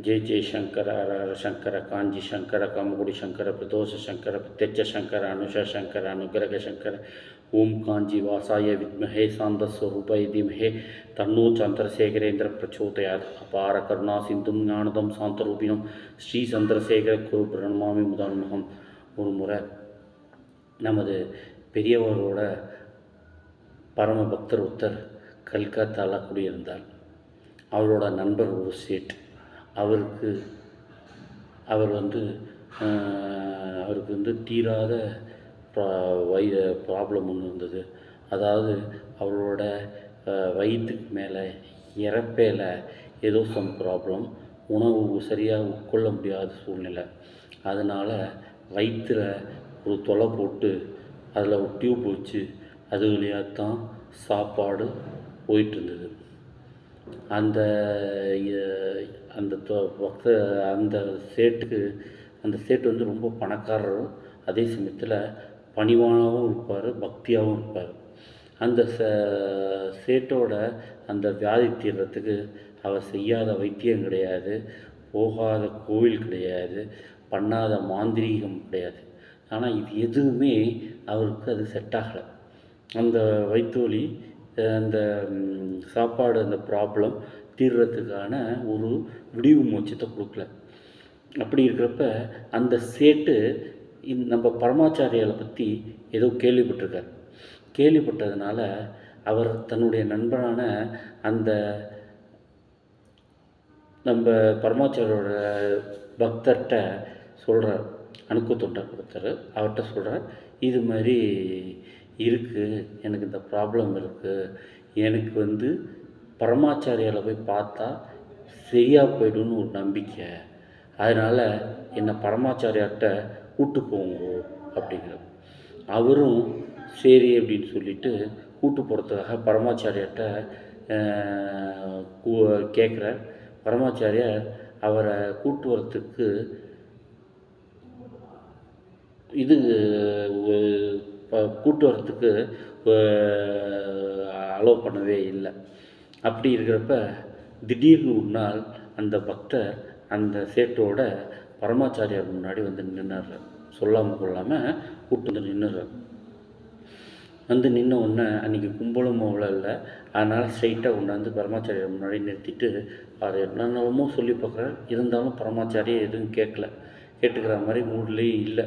ஜெய் ஜெயசங்கர ஹர ஹர சங்கர காஞ்சி சங்கர கமகுடி சங்கர பிரதோஷ சங்கர பிரத்யட்ச சங்கர அனுஷ சங்கர அனுகிரக சங்கர ஓம் காஞ்சி வாசாய வித்மஹே சாந்த ஸ்வரூபாய தீமஹே தன்னோ சந்திரசேகரேந்திர பிரச்சோதயாத் அபார கருணா சிந்தும் ஞானதம் சாந்தரூபினம் ஸ்ரீ சந்திரசேகர குரு பிரணமாமி முதன்மகம் ஒரு முறை நமது பெரியவரோட பரம பக்தர் ஒருத்தர் கல்கத்தாவில் குடியிருந்தார் அவரோட நண்பர் ஒரு சேட் அவருக்கு அவர் வந்து அவருக்கு வந்து தீராத ப்ரா- வய ப்ராப்ளம் ஒன்று இருந்தது. அதாவது அவரோட வயிற்றுக்கு மேலே இறப்பையில் ஏதோ சம் ப்ராப்ளம் உணவு சரியாக உட்கொள்ள முடியாத சூழ்நிலை. அதனால் வயிற்றில் ஒரு தொலை போட்டு அதில் ஒரு டியூப் வச்சு அது வழியாக தான் சாப்பாடு போயிட்டு இருந்தது. அந்த அந்த தொ- பக்த அந்த சேட்டுக்கு அந்த சேட்டு வந்து ரொம்ப பணக்காரரும் அதே சமயத்தில் பணிவானாகவும் இருப்பார் பக்தியாகவும் இருப்பார். அந்த ச சேட்டோட அந்த வியாதி தீர்றதுக்கு அவர் செய்யாத வைத்தியம் கிடையாது போகாத கோவில் கிடையாது பண்ணாத மாந்திரீகம் கிடையாது. ஆனால் இது எதுவுமே அவருக்கு அது செட் ஆகலை. அந்த வைத்தோலி அந்த சாப்பாடு அந்த ப்ராப்ளம் தீர்றதுக்கான ஒரு விடிவு மூச்சத்தை கொடுக்கல. அப்படி இருக்கிறப்ப அந்த சேட்டு நம்ம பரமாச்சாரியாலை பற்றி ஏதோ கேள்விப்பட்டிருக்கார். கேள்விப்பட்டதுனால அவர் தன்னுடைய நண்பனான அந்த நம்ம பரமாச்சாரியோட பக்தர்கிட்ட சொல்கிறார் அணுக்கு தொண்டை கொடுத்தாரு. அவர்கிட்ட சொல்கிறார் இது மாதிரி இருக்குது எனக்கு இந்த ப்ராப்ளம் இருக்குது எனக்கு வந்து பரமாச்சாரியால் போய் பார்த்தா சரியாக போயிடும்னு ஒரு நம்பிக்கை. அதனால் என்னை பரமாச்சாரியார்கிட்ட கூட்டு போங்க அப்படிங்கிறது அவரும் சரி அப்படின்னு சொல்லிட்டு கூட்டு போகிறதுக்காக பரமாச்சாரியார்கிட்ட கேட்குறார் பரமாச்சாரியார் அவரை கூட்டு வரத்துக்கு இது கூட்டு வரத்துக்கு அலோவ் பண்ணவே இல்லை. அப்படி இருக்கிறப்ப திடீர்னு ஒரு நாள் அந்த பக்தர் அந்த சேட்டோட பரமாச்சாரியார் முன்னாடி வந்து நின்றுடுறார் சொல்லாமல் கொள்ளாமல் கூட்டு வந்து நின்றுடுறார் வந்து நின்ன உடனே அன்றைக்கி கும்பலும் அவ்வளோ இல்லை. அதனால் ஸ்ட்ரைட்டாக கொண்டாந்து பரமாச்சாரியார் முன்னாடி நிறுத்திட்டு அவர் என்னென்னமோ சொல்லி பார்க்குறாரு இருந்தாலும் பரமாச்சாரியை எதுவும் கேட்கல. கேட்டுக்கிற மாதிரி மூட்லேயே இல்லை.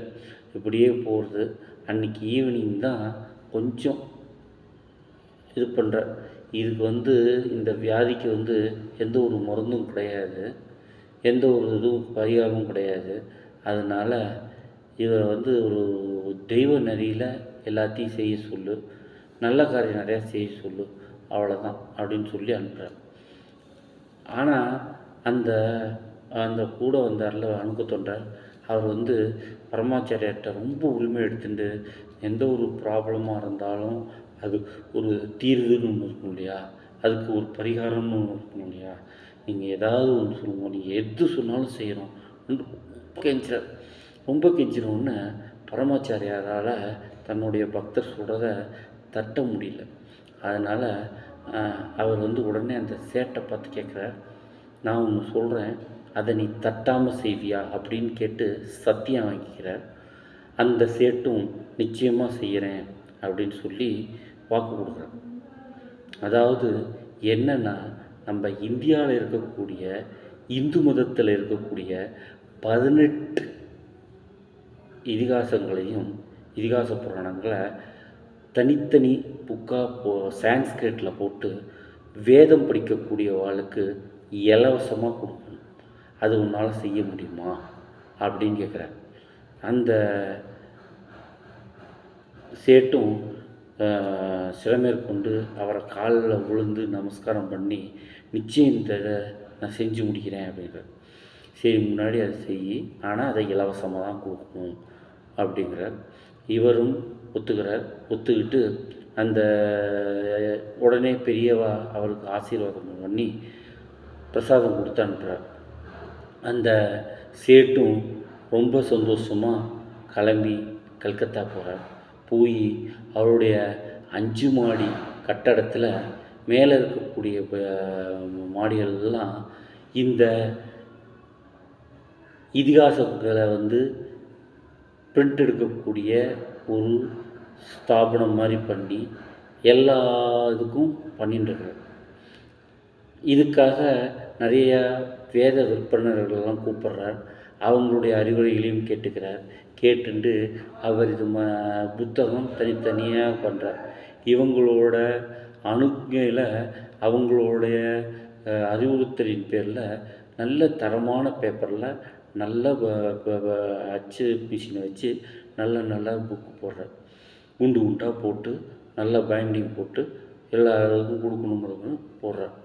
இப்படியே போகிறது அன்றைக்கி ஈவினிங் தான் கொஞ்சம் இது பண்ணுற இதுக்கு வந்து இந்த வியாதிக்கு வந்து எந்த ஒரு மருந்தும் கிடையாது. எந்த ஒரு இதுவும் பரிகாரமும் கிடையாது. அதனால் இவரை வந்து ஒரு தெய்வ நெறியில் எல்லாத்தையும் செய்ய சொல்லு. நல்ல காரியம் நிறையா செய்ய சொல்லு. அவ்வளோதான் அப்படின்னு சொல்லி அனுப்புகிறேன் ஆனால் அந்த அந்த கூட வந்தார்ல அணுக்கு தொண்டர் அவர் வந்து பரமாச்சாரியார்கிட்ட ரொம்ப உரிமை எடுத்துட்டு எந்த ஒரு ப்ராப்ளமாக இருந்தாலும் அது ஒரு தீர்வுன்னு ஒன்று இருக்கும் இல்லையா? அதுக்கு ஒரு பரிகாரம்னு ஒன்று இருக்கும் இல்லையா? நீங்கள் ஏதாவது ஒன்று சொல்லுவோம் நீங்கள் எது சொன்னாலும் செய்கிறோம் ரொம்ப கெஞ்சுறார் ரொம்ப கெஞ்சினோடனே பரமாச்சாரியாரால் தன்னுடைய பக்தர் சொல்கிறத தட்ட முடியல. அதனால் அவர் வந்து உடனே அந்த சேட்டை பார்த்து கேட்குறார். நான் ஒன்று சொல்கிறேன் அதை நீ தட்டாமல் செய்வியா அப்படின்னு கேட்டு சத்தியம் வாங்கிக்கிறார். அந்த சேட்டும் நிச்சயமாக செய்கிறேன் அப்படின்னு சொல்லி வாக்கு கொடுக்குறார். அதாவது என்னென்னா நம்ம இந்தியாவில் இருக்கக்கூடிய இந்து மதத்தில் இருக்கக்கூடிய பதினெட்டு இதிகாசங்களையும் இதிகாச புராணங்களை தனித்தனி புக்காக போ சான்ஸ்கிரிட்டில் போட்டு வேதம் படிக்கக்கூடிய ஆளுக்கு இலவசமாக கொடுக்கும் அது உன்னால் செய்ய முடியுமா? அப்படின்னு கேட்குறாரு அந்த சேட்டும் ஆஹ், சிரமேற்கொண்டு அவரை காலில் விழுந்து நமஸ்காரம் பண்ணி நிச்சயம் இந்த நான் செஞ்சு முடிக்கிறேன் அப்படிங்கிறார் சரி முன்னாடி அதை செய் ஆனால் அதை இலவசமாக தான் கொடுக்கணும் அப்படிங்கிறார். இவரும் ஒத்துக்கிறார். ஒத்துக்கிட்டு அந்த உடனே பெரியவா அவருக்கு ஆசீர்வாதம் பண்ணி பிரசாதம் கொடுத்து அனுப்புகிறார் அந்த சேட்டும் ரொம்ப சந்தோஷமாக கிளம்பி கல்கத்தா போகிறார் போய் அவருடைய அஞ்சு மாடி கட்டடத்தில் மேலே இருக்கக்கூடிய மாடிகள்லாம் இந்த இதிகாசங்களை வந்து பிரிண்ட் எடுக்கக்கூடிய ஒரு ஸ்தாபனம் மாதிரி பண்ணி எல்லா இதுக்கும் பண்ணிட்டு இதுக்காக நிறையா வேத விற்பனர்களெல்லாம் கூப்பிடுறார். அவங்களுடைய அறிவுரைகளையும் கேட்டுக்கிறார். கேட்டுண்டு அவர் இது ம புத்தகம் தனித்தனியாக பண்ணுறார் இவங்களோட அணுகையில் அவங்களுடைய அறிவுறுத்தலின் பேரில் நல்ல தரமான பேப்பரில் நல்ல அச்சு மிஷினை வச்சு நல்ல நல்ல புக்கு போடுறார். குண்டு குண்டாக போட்டு நல்ல பைண்டிங் போட்டு எல்லாருக்கும் கொடுக்கணும் போடுறார்.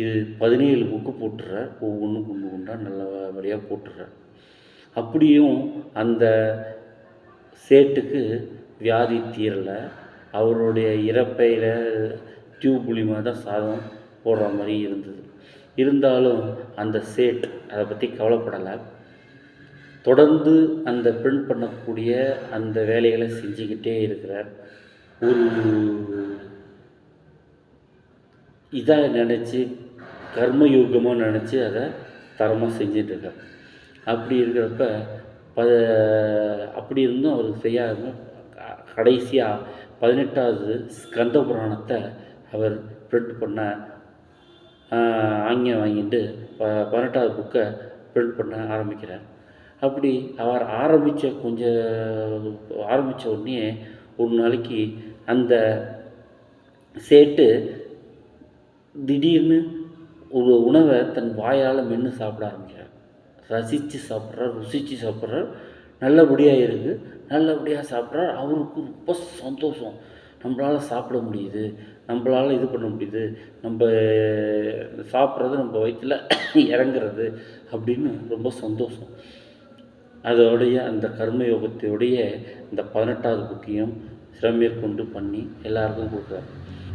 இது பதினேழு புக்கு போட்டுறார் ஒவ்வொன்றும் குண்டு குண்டாக நல்ல வழியாக போட்டுறார் அப்படியும் அந்த சேட்டுக்கு வியாதி தீரலை. அவருடைய இறப்பையில் டியூப் மூலிமா தான் சாதம் போடுற மாதிரி இருந்தது. இருந்தாலும் அந்த சேட் அதை பற்றி கவலைப்படலை. தொடர்ந்து அந்த பிரிண்ட் பண்ணக்கூடிய அந்த வேலைகளை செஞ்சுக்கிட்டே இருக்கிறார். ஒரு இதாக நினச்சி கர்மயோகமாக நினச்சி அதை தரமாக செஞ்சிட்ருக்கார் அப்படி இருக்கிறப்ப ப அப்படி இருந்தும் அவருக்கு செய்யாத க- கடைசியாக பதினெட்டாவது ஸ்கந்த புராணத்தை அவர் பிரிண்ட் பண்ண ஆஹ், ஆங்கிலம் வாங்கிட்டு ப பதினெட்டாவது புக்கை பிரிண்ட் பண்ண ஆரம்பிக்கிறார். அப்படி அவர் ஆரம்பித்த கொஞ்சம் ஆரம்பித்த உடனே ஒரு நாளைக்கு அந்த சேட்டு திடீர்னு ஒரு உணவை தன் வாயால் மென்று சாப்பிட ஆரம்பிக்கிறார். ரசித்து சாப்பிட்றார் ருசித்து சாப்பிட்றார். நல்லபடியாக இருக்குது நல்லபடியாக சாப்பிட்றார். அவருக்கு ரொம்ப சந்தோஷம். நம்மளால் சாப்பிட முடியுது. நம்மளால் இது பண்ண முடியுது. நம்ம சாப்பிட்றது நம்ம வயிற்றில் இறங்குறது அப்படின்னு ரொம்ப சந்தோஷம். அதோடைய அந்த கர்மயோகத்தையுடைய இந்த பதினெட்டாவது புக்கையும் சிரமேற்கொண்டு பண்ணி எல்லாருக்கும் கொடுக்குறாரு.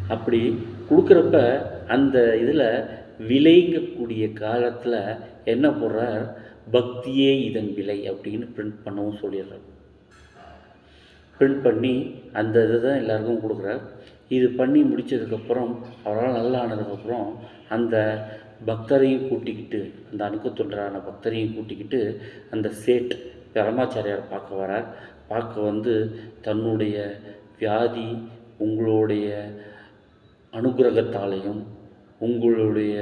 அப்படி கொடுக்குறப்ப அந்த இதில் விளைங்கக்கூடிய காலத்தில் என்ன போடுறார்? பக்தியே இதன் விலை அப்படின்னு பிரிண்ட் பண்ணவும் சொல்லிடுறார். பிரிண்ட் பண்ணி அந்த இதை தான் எல்லாருக்கும் கொடுக்குறார். இது பண்ணி முடித்ததுக்கப்புறம் அவரால் நல்லா ஆனதுக்கப்புறம் அந்த பக்தரையும் கூட்டிக்கிட்டு அந்த அணுக்கு தொண்டரான பக்தரையும் கூட்டிக்கிட்டு அந்த சேட் பரமாச்சாரியார் பார்க்க வரார். பார்க்க வந்து தன்னுடைய வியாதி உங்களுடைய அனுகிரகத்தாலையும் உங்களுடைய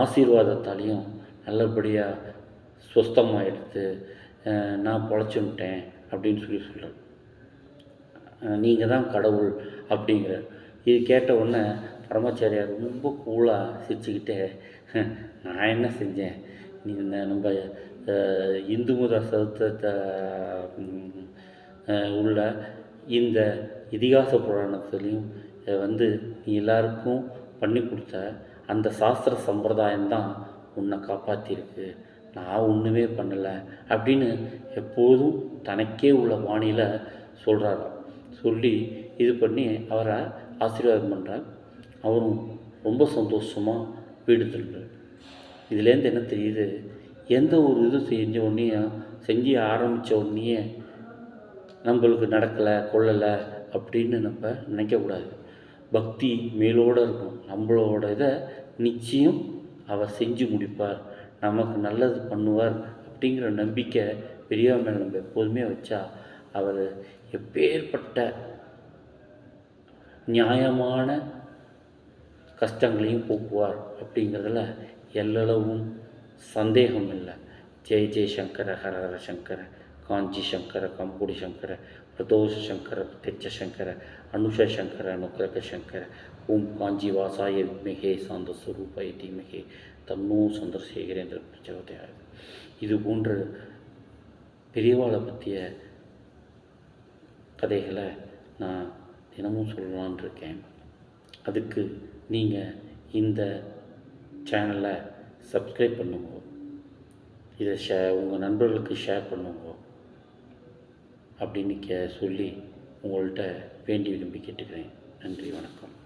ஆசீர்வாதத்தாலையும் நல்லபடியாக சுஸ்தமாக எடுத்து நான் பொழைச்சுட்டேன் அப்படின்னு சொல்லி சொல்கிறார் நீங்கள் தான் கடவுள் அப்படிங்கிற. இது கேட்ட உடனே பரமாச்சாரியார் ரொம்ப கூலாக சிரிச்சுக்கிட்டே நான் என்ன செஞ்சேன்? நீ இந்த நம்ம இந்து மத சதுத்தத்தை உள்ள இந்த இதிகாச புராணத்துலேயும் வந்து நீ எல்லாருக்கும் பண்ணி கொடுத்த அந்த சாஸ்திர சம்பிரதாயம் தான் உன்னை காப்பாற்றிருக்கு நான் ஒன்றுமே பண்ணலை அப்படின்னு எப்போதும் தனக்கே உள்ள பாணியில் சொல்கிறாராம் சொல்லி இது பண்ணி அவரை ஆசீர்வாதம் பண்ணுறார் அவரும் ரொம்ப சந்தோஷமாக வீடு திரும்புறார். இதுலேருந்து என்ன தெரியுது? எந்த ஒரு இது செஞ்ச உடனே செஞ்சு ஆரம்பித்த உடனே நம்மளுக்கு நடக்கலை கொள்ளலை அப்படின்னு நம்ம நினைக்கக்கூடாது பக்தி மேலோடு இருக்கும். நம்மளோட இதை நிச்சயம் அவர் செஞ்சு முடிப்பார். நமக்கு நல்லது பண்ணுவார் அப்படிங்கிற நம்பிக்கை பெரியவா மேலே நம்ம எப்போதுமே வச்சா அவர் எப்பேற்பட்ட நியாயமான கஷ்டங்களையும் போக்குவார் அப்படிங்கிறதுல எல்லளவும் சந்தேகம் இல்லை. ஜெய ஜெய சங்கர ஹர ஹர சங்கர காஞ்சி சங்கர கம்புடி சங்கர பிரதோஷ சங்கர பிரத்யட்ச சங்கர அனுஷ சங்கர அனுக்கிரக சங்கர ஓம் காஞ்சி வாசாய வித்மிகே சாந்த ஸ்வரூபாய தீமகே தன்னோ சந்திரசேகரேந்திர பிரச்சோதயாது இது போன்ற பெரியவாளை பற்றிய கதைகளை நான் தினமும் சொல்லலான் இருக்கேன். அதுக்கு நீங்கள் இந்த சேனலை சப்ஸ்கிரைப் பண்ணுங்க. இதை ஷே உங்கள் நண்பர்களுக்கு ஷேர் பண்ணுங்க. அப்படின்னு கே சொல்லி உங்கள்கிட்ட வேண்டி விரும்பி கேட்டுக்கிறேன். நன்றி வணக்கம்.